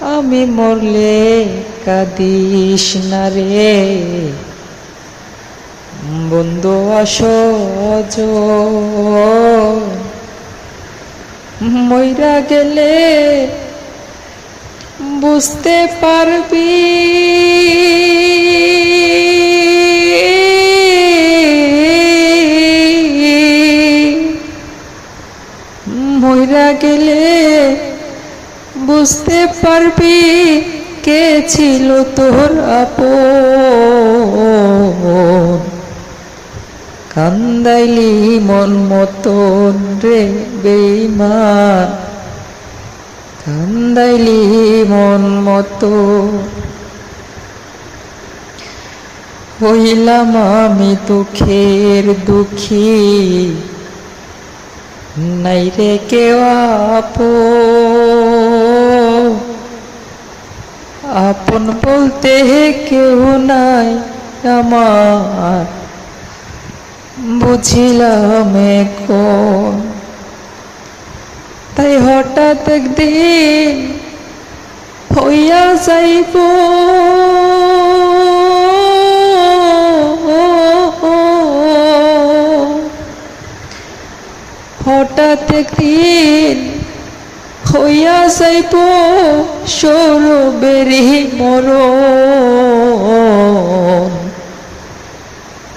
আমি মরলে কাদিস না রে। বন্ধু আসজ মইরা গেলে বুঝতে পারবি। মইরা গেলে বুঝতে পারবি কে ছিল তোর আপন। কান্দাইলি মন মতন রে বেইমান কান্দাইলি মন মতো হইলাম আমি দুঃখের দুঃখী। নাই রে কেউ আপন। আপন বলতে কেউ নাই আমার বুঝিলাম এখন তাই হঠাৎ একদিন হইয়া যাইব হঠাৎ একদিন হইয়া যাইব সৌরবেরি মরণ।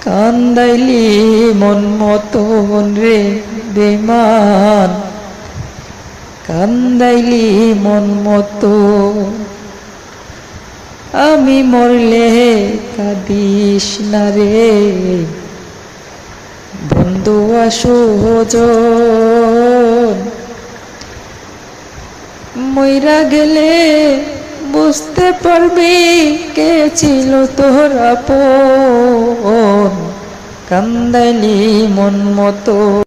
কান্দাইলি মন মতন রে বেমান। কান্দাইলি মন মতো আমি মরলে কাদিস না রে। বন্ধু আসোজন মইরা গেলে বুঝতে পারবি কে ছিল তোর আপন। কান্দাইলি মন মতো।